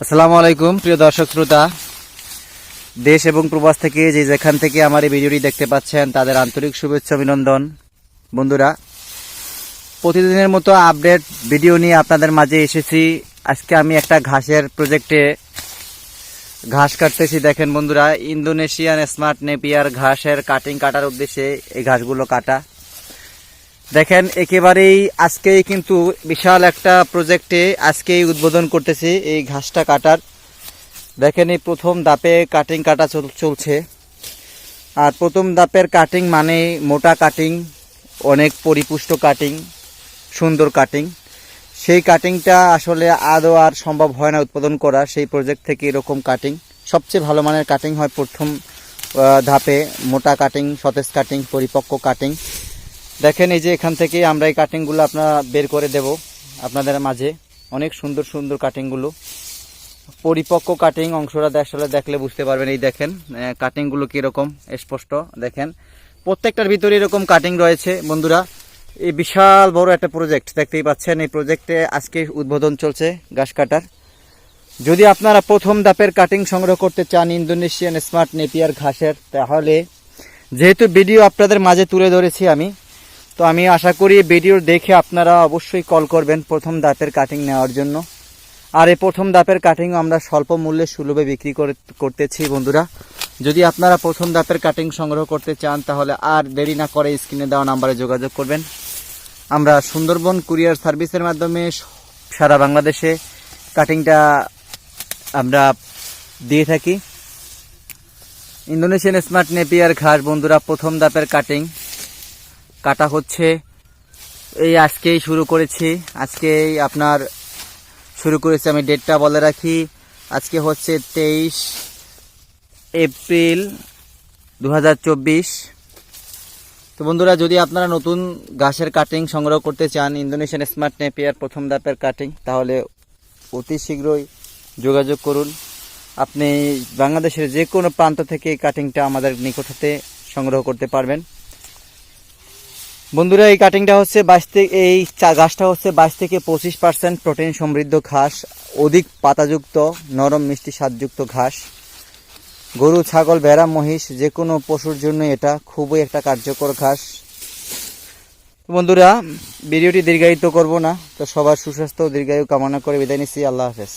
আসসালামু আলাইকুম, প্রিয় দর্শক শ্রোতা। দেশ এবং প্রবাস থেকে যে যেখান থেকে আমার এই ভিডিওটি দেখতে পাচ্ছেন, তাদের আন্তরিক শুভেচ্ছা, অভিনন্দন। বন্ধুরা, প্রতিদিনের মতো আপডেট ভিডিও নিয়ে আপনাদের মাঝে এসেছি। আজকে আমি একটা ঘাসের প্রজেক্টে ঘাস কাটতেছি। দেখেন বন্ধুরা, ইন্দোনেশিয়ান স্মার্ট নেপিয়ার ঘাসের কাটিং কাটার উদ্দেশ্যে এই ঘাসগুলো কাটা। দেখেন, একেবারেই আজকেই কিন্তু বিশাল একটা প্রজেক্টে আজকেই উদ্বোধন করতেছি এই ঘাসটা কাটার। দেখেন, এই প্রথম দাপে কাটিং কাটা চল- চলছে। আর প্রথম দাপের কাটিং মানে মোটা কাটিং অনেক পরিপুষ্ট কাটিং সুন্দর কাটিং সেই কাটিংটা আসলে আদৌ আর সম্ভব হয় না উৎপাদন করা, সেই প্রজেক্ট থেকে এরকম কাটিং সবচেয়ে ভালো মানের কাটিং হয় প্রথম ধাপে মোটা কাটিং সতেজ কাটিং পরিপক্ক কাটিং দেখেন এই যে এখান থেকে আমরা এই কাটিংগুলো আপনার বের করে দেব আপনাদের মাঝে। অনেক সুন্দর সুন্দর কাটিংগুলো পরিপক্ক কাটিং অংশটা আসলে দেখলে বুঝতে পারবেন, এই দেখেন কাটিংগুলো কীরকম স্পষ্ট, দেখেন। প্রত্যেকটার ভিতরে এরকম কাটিং রয়েছে। বন্ধুরা, এই বিশাল বড় একটা প্রজেক্ট দেখতেই পাচ্ছেন, এই প্রজেক্টে আজকে উদ্বোধন চলছে ঘাস কাটার। যদি আপনারা প্রথম দাপের কাটিং সংগ্রহ করতে চান ইন্দোনেশিয়ান স্মার্ট নেপিয়ার ঘাসের, তাহলে যেহেতু ভিডিও আপনাদের মাঝে তুলে ধরেছি আমি তো আমি আশা করি ভিডিও দেখে আপনারা অবশ্যই কল করবেন প্রথম ধাপের কাটিং নেওয়ার জন্য। আর এই প্রথম ধাপের কাটিং আমরা স্বল্প মূল্যে সুলভে বিক্রি করে- করতেছি বন্ধুরা। যদি আপনারা প্রথম ধাপের কাটিং সংগ্রহ করতে চান, তাহলে আর দেরি না করে স্ক্রিনে দেওয়া নাম্বারে যোগাযোগ করবেন। আমরা সুন্দরবন কুরিয়ার সার্ভিসের মাধ্যমে সারা বাংলাদেশে কাটিংটা আমরা দিয়ে থাকি। ইন্দোনেশিয়ান স্মার্ট নেপিয়ার ঘাস, বন্ধুরা, প্রথম ধাপের কাটিং কাটা হচ্ছে। এই আজকেই শুরু করেছি। আজকেই আপনার শুরু করেছি আমি ডেটটা বলে রাখি। আজকে হচ্ছে তেইশ এপ্রিল দু হাজার চব্বিশ। তো বন্ধুরা, যদি আপনারা নতুন ঘাসের কাটিং সংগ্রহ করতে চান, ইন্দোনেশিয়ান স্মার্ট নেপিয়ার প্রথম দাপের কাটিং, তাহলে অতি শীঘ্রই যোগাযোগ করুন। আপনি বাংলাদেশের যে কোনো প্রান্ত থেকে কাটিংটা আমাদের নিকট হতে সংগ্রহ করতে পারবেন। বন্ধুরা, এই কাটিংটা হচ্ছে বাইশ থেকে, এই ঘাসটা হচ্ছে বাইশ থেকে পঁচিশ পার্সেন্ট প্রোটিন সমৃদ্ধ ঘাস, অধিক পাতাযুক্ত, নরম, মিষ্টি স্বাদযুক্ত ঘাস। গরু, ছাগল, ভেড়া, মহিষ যে কোনো পশুর জন্য এটা খুবই একটা কার্যকর ঘাস। বন্ধুরা, ভিডিওটি দীর্ঘায়িত করব না, তো সবার সুস্বাস্থ্য দীর্ঘায়ু কামনা করে বিদায় নিচ্ছি, আল্লাহ হাফেজ।